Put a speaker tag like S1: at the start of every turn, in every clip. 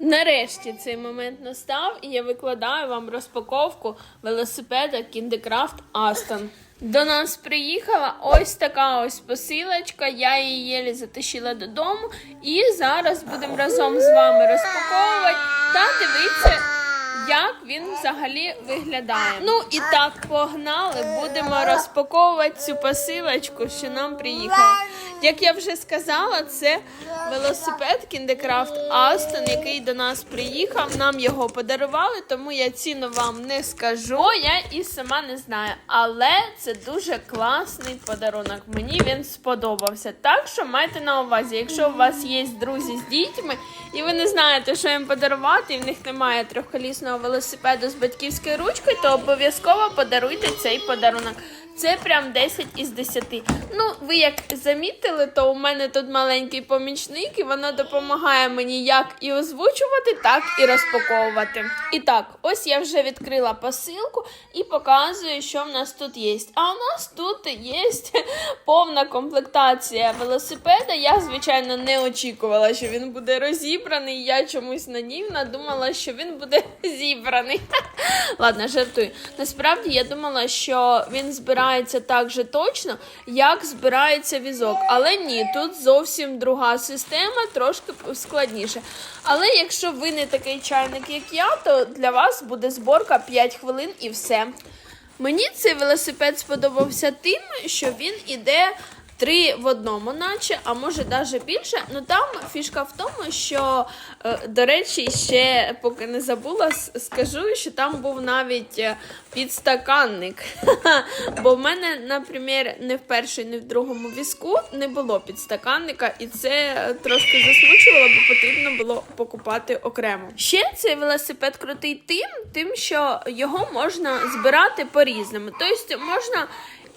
S1: Нарешті цей момент настав, і я викладаю вам розпаковку велосипеда Кіндекрафт Астон. До нас приїхала ось така ось посилочка. Я її єлі затащила додому. І зараз будемо разом з вами розпаковувати та дивитися, як він взагалі виглядає. Ну і так, погнали, будемо розпаковувати цю посилочку, що нам приїхала. Як я вже сказала, це велосипед Kindecraft Aston, який до нас приїхав. Нам його подарували, тому я ціну вам не скажу. Я і сама не знаю. Але це дуже класний подарунок. Мені він сподобався. Так що майте на увазі, якщо у вас є друзі з дітьми, і ви не знаєте, що їм подарувати, і в них немає трьохколісного велосипеду з батьківською ручкою, то обов'язково подаруйте цей подарунок. Це прям 10 із 10. Ну, ви як замітили, то у мене тут маленький помічник, і вона допомагає мені як і озвучувати, так і розпаковувати. І так, ось я вже відкрила посилку і показую, що в нас тут є. А у нас тут є повна комплектація велосипеда. Я, звичайно, не очікувала, що він буде розібраний. Я чомусь наївна думала, що він буде зібраний. Ладно, жартую. Насправді я думала, що він збирається так же точно, як збирається візок. Але ні, тут зовсім друга система, трошки складніше. Але якщо ви не такий чайник, як я, то для вас буде зборка 5 хвилин і все. Мені цей велосипед сподобався тим, що він іде. Три в одному, наче, а може навіть більше. Ну там фішка в тому, що, е, до речі, ще поки не забула, скажу, що там був навіть е, підстаканник. Бо в мене, наприклад, не в першій, не в другому візку не було підстаканника, і це е, трошки засмучувало, бо потрібно було покупати окремо. Ще цей велосипед крутий тим, тим, що його можна збирати по-різному. Тобто можна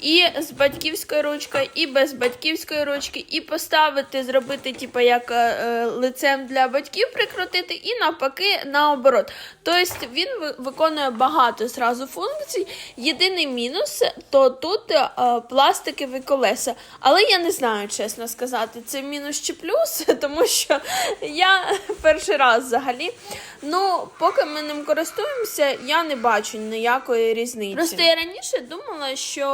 S1: і з батьківською ручкою, і без батьківської ручки, і поставити, зробити, типу, як е, е, лицем для батьків прикрутити, і навпаки, наоборот. Тобто він виконує багато зразу функцій. Єдиний мінус то тут е, пластикові колеса. Але я не знаю, чесно сказати, це мінус чи плюс, тому що я перший раз взагалі. Ну, поки ми ним користуємося, я не бачу ніякої різниці. Просто я раніше думала, що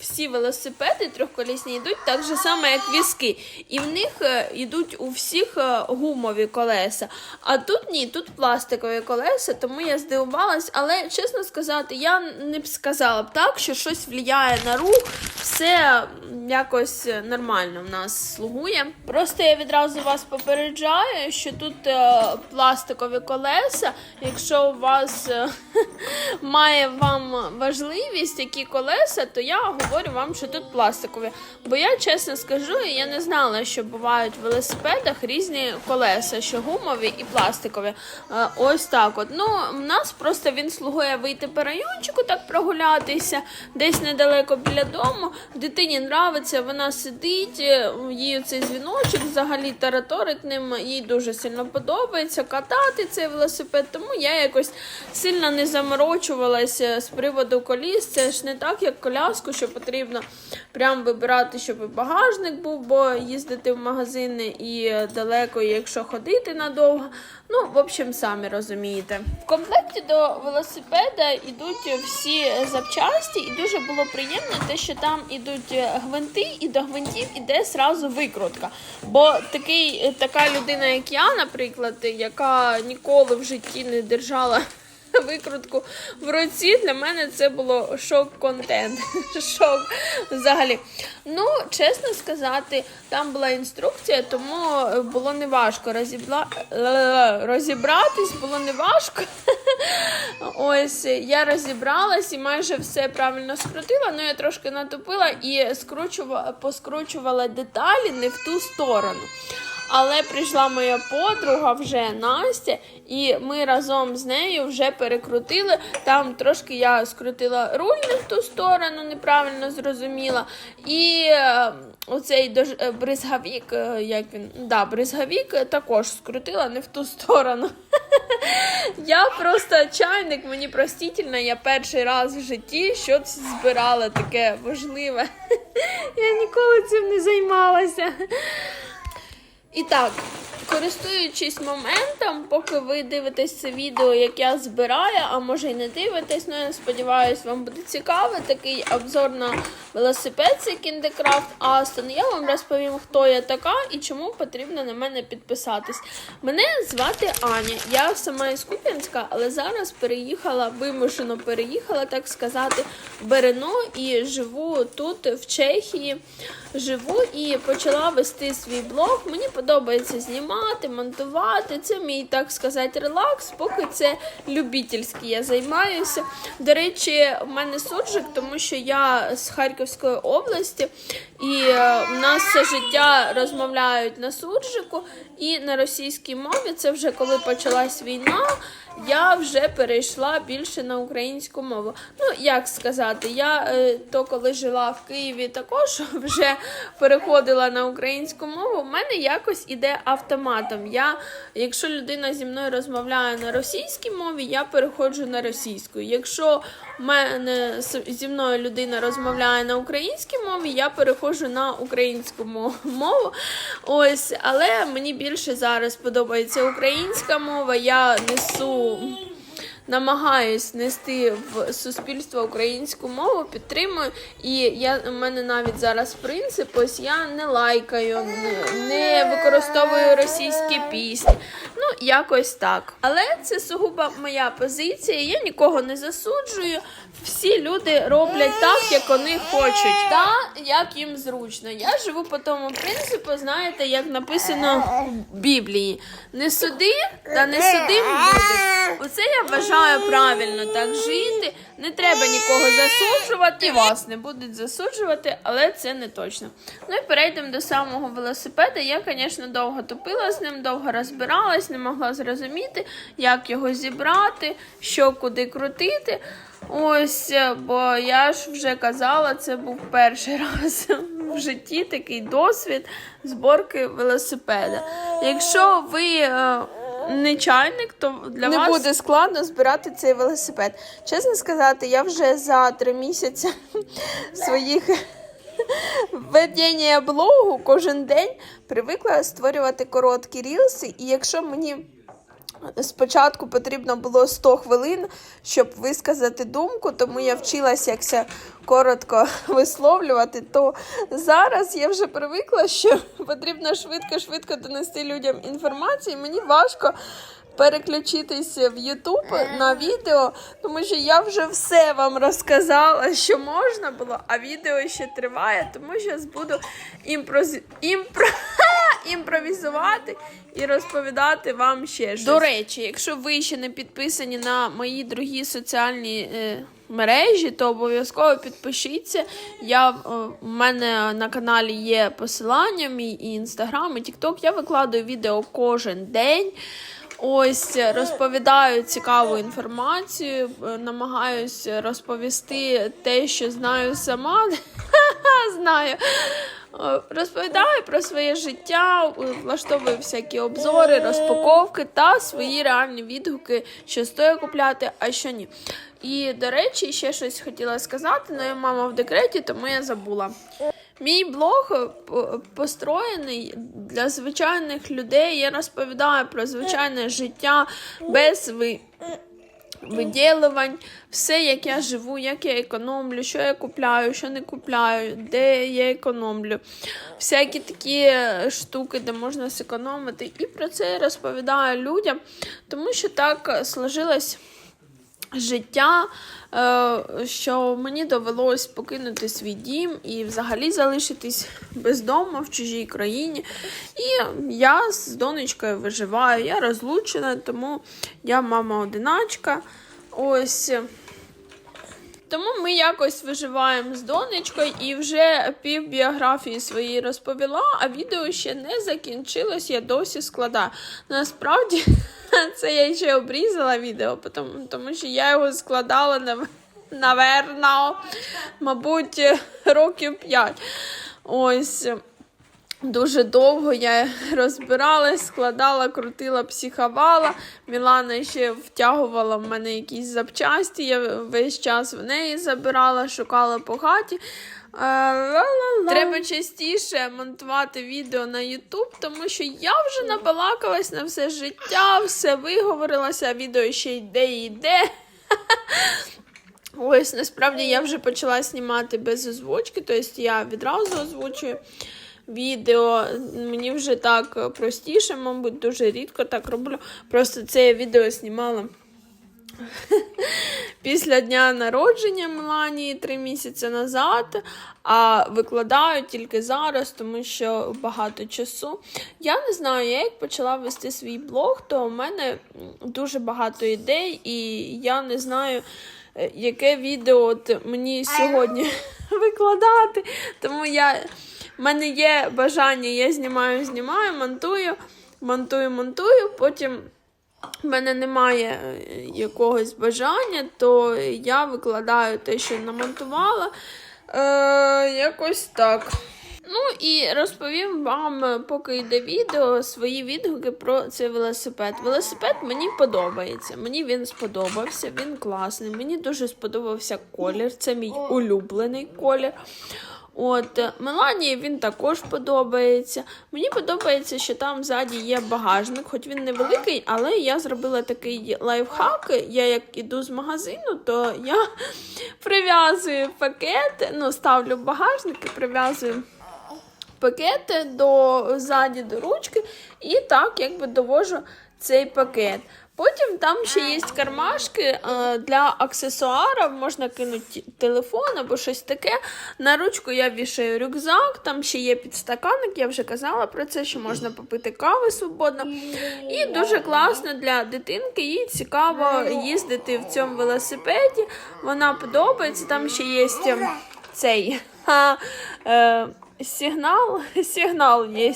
S1: всі велосипеди трьохколісні йдуть так же само, як візки. І в них е, йдуть у всіх е, гумові колеса. А тут ні, тут пластикові колеса, тому я здивувалась. Але чесно сказати, я не б сказала б так, що щось впливає на рух. Все якось нормально в нас слугує. Просто я відразу вас попереджаю, що тут е, пластикові колеса. Якщо у вас е, має вам важливість які колеса, то я говорю вам, що тут пластикові. Бо я чесно скажу, я не знала, що бувають в велосипедах різні колеса, що гумові і пластикові. Е, Ось так. От. Ну, в нас просто він слугує вийти по райончику, так прогулятися, десь недалеко біля дому. Дитині нравиться, вона сидить, е, їй цей дзвіночок взагалі тараторить ним, їй дуже сильно подобається катати цей велосипед, тому я якось сильно не заморочувалася з приводу коліс. Це ж не так, як коляску, що потрібно прям вибирати, щоб багажник був, бо їздити в магазини і далеко, якщо ходити надовго. Ну, в общем, самі розумієте. В комплекті до велосипеда йдуть всі запчасті, і дуже було приємно те, що там ідуть гвинти, і до гвинтів іде сразу викрутка. Бо такий, така людина, як я, наприклад, яка ніколи в житті не держала викрутку в руці. Для мене це було шок-контент. Шок взагалі. Ну, чесно сказати, там була інструкція, тому було неважко розібратись, було неважко. Ось я розібралась і майже все правильно скрутила. Ну я трошки натупила і скручувала, поскручувала деталі не в ту сторону. Але прийшла моя подруга вже Настя, і ми разом з нею вже перекрутили. Там трошки я скрутила руль не в ту сторону, неправильно зрозуміла. І е, оцей дож- е, бризгавік, е, як він, да, бризгавік також скрутила не в ту сторону. Я просто чайник, мені простительно, я перший раз в житті щось збирала таке важливе. Я ніколи цим не займалася. І так, користуючись моментом, поки ви дивитесь це відео, як я збираю, а може й не дивитесь, ну я сподіваюся, вам буде цікаво такий обзор на велосипед це Kindecraft Aston. Я вам розповім, хто я така і чому потрібно на мене підписатись. Мене звати Аня. Я сама із Куп'янська, але зараз переїхала, вимушено переїхала, так сказати, в Берено і живу тут, в Чехії. Живу і почала вести свій блог. Мені подобається знімати, монтувати. Це мій, так сказати, релакс, поки це любительський. Я займаюся. До речі, в мене суржик, тому що я з Харківської області, і е, в нас все життя розмовляють на суржику і на російській мові. Це вже коли почалась війна. Я вже перейшла більше на українську мову. Ну, як сказати, я е, то коли жила в Києві, також вже переходила на українську мову. В мене якось іде автоматом. Я, якщо людина зі мною розмовляє на російській мові, я переходжу на російську. Якщо мене зі мною людина розмовляє на українській мові, я переходжу на українську мову. Ось, але мені більше зараз подобається українська мова. Я несу намагаюсь нести в суспільство українську мову, підтримую. І я у мене навіть зараз принцип, ось я не лайкаю, не, не використовую російські пісні. Ну, якось так. Але це сугубо моя позиція. Я нікого не засуджую. Всі люди роблять так, як вони хочуть, та як їм зручно. Я живу по тому принципу, знаєте, як написано в Біблії: не суди, та не судим будеш. Оце я вважаю правильно так жити. Не треба нікого засуджувати. І вас не будуть засуджувати, але це не точно. Ну і перейдемо до самого велосипеда. Я, звісно, довго тупила з ним, довго розбиралась, не могла зрозуміти, як його зібрати, що куди крутити. Ось, е, бо я ж вже казала, це був перший раз в житті такий досвід зборки велосипеда. Якщо ви е, не чайник, то для
S2: не
S1: вас
S2: буде складно збирати цей велосипед. Чесно сказати, я вже за три місяці своїх ведення блогу кожен день привикла створювати короткі рілси, і якщо мені спочатку потрібно було 100 хвилин, щоб висказати думку, тому я вчилася якся коротко висловлювати, то зараз я вже привикла, що потрібно швидко-швидко донести людям інформацію. Мені важко переключитися в YouTube на відео, тому що я вже все вам розказала, що можна було, а відео ще триває, тому зараз буду імпроз... імпро... імпровізувати і розповідати вам ще щось.
S1: До речі, якщо ви ще не підписані на мої другі соціальні е, мережі, то обов'язково підпишіться. Я, е, у мене на каналі є посилання, мій і інстаграм, і тікток. Я викладаю відео кожен день. Ось розповідаю цікаву інформацію, е, намагаюсь розповісти те, що знаю сама. знаю. Розповідаю про своє життя, влаштовую всякі обзори, розпаковки та свої реальні відгуки, що стоїть купляти, а що ні. І, до речі, ще щось хотіла сказати, але мама в декреті, тому я забула. Мій блог е, построєний для звичайних людей. Я розповідаю про звичайне життя без ви виділувань, все, як я живу, як я економлю, що я купляю, що не купляю, де я економлю. Всякі такі е, штуки, де можна зекономити. І про це я розповідаю людям, тому що так е, сложилось життя, е, що мені довелось покинути свій дім і взагалі залишитись без дому в чужій країні. І я з донечкою виживаю, я розлучена, тому я мама одиначка. Ось. Тому ми якось виживаємо з донечкою і вже пів біографії своєї розповіла, а відео ще не закінчилось, я досі складаю. Насправді, це я ще обрізала відео, тому, тому що я його складала нав- наверно, мабуть, років 5. Ось. Дуже довго я розбиралась, складала, крутила, психувала. Мілана ще втягувала в мене якісь запчасті. Я весь час в неї забирала, шукала по хаті. Треба частіше монтувати відео на YouTube, тому що я вже набалакалась на все життя, все виговорилася, відео ще йде і йде. Ось насправді я вже почала знімати без озвучки, тобто я відразу озвучую відео. Мені вже так простіше, мабуть, дуже рідко так роблю. Просто це я відео знімала після дня народження Меланії три місяці назад, а викладаю тільки зараз, тому що багато часу. Я не знаю, я як почала вести свій блог, то у мене дуже багато ідей, і я не знаю, яке відео от мені сьогодні викладати. Тому я, в мене є бажання, я знімаю, знімаю, монтую, монтую, монтую, потім в мене немає е, якогось бажання, то я викладаю те, що намонтувала. Е, якось так. Ну і розповім вам, е, поки йде відео, свої відгуки про цей велосипед. Велосипед мені подобається. Мені він сподобався, він класний. Мені дуже сподобався колір. Це мій улюблений колір. От е, Меланії він також подобається. Мені подобається, що там ззаді є багажник, хоч він невеликий, але я зробила такий лайфхак. Я як іду з магазину, то я прив'язую пакет, ну ставлю багажник і прив'язую пакети до ззаді до ручки, і так якби довожу цей пакет. Потім там ще є кармашки е, для аксесуарів, можна кинути телефон або щось таке. На ручку я вішаю рюкзак, там ще є підстаканник, я вже казала про це, що можна попити кави свободно. І дуже класно для дитинки, їй цікаво їздити в цьому велосипеді. Вона подобається, там ще є цей. ха, е, Сигнал, сигнал є.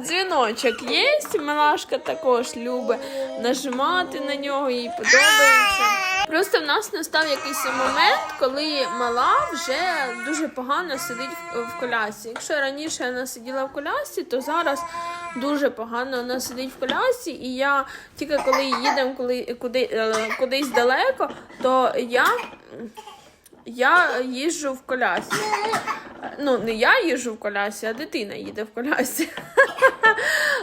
S1: Дзвіночок є. Милашка також любить нажимати на нього, їй подобається. Просто в нас настав якийсь момент, коли мала вже дуже погано сидить в, колясі. Якщо раніше вона сиділа в колясі, то зараз дуже погано вона сидить в колясі, і я тільки коли їдемо коли, куди, е, кудись далеко, то я, я їжджу в колясі. Ну, не я їжу в колясі, а дитина їде в колясі.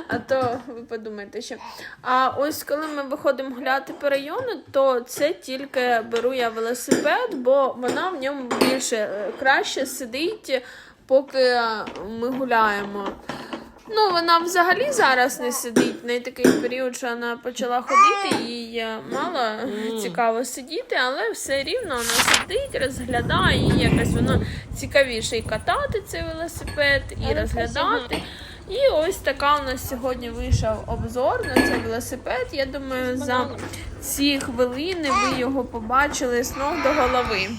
S1: А то ви подумайте ще. А ось коли ми виходимо гуляти по району, то це тільки беру я велосипед, бо вона в ньому більше е, краще сидить, поки ми гуляємо. Ну, вона взагалі зараз не сидить. В неї такий період, що вона почала ходити, їй е, мало цікаво сидіти, але все рівно вона сидить, розглядає, їй якось воно цікавіше і катати цей велосипед, і розглядати. І ось така у нас сьогодні вийшов обзор на цей велосипед. Я думаю, за ці хвилини ви його побачили з ног до голови.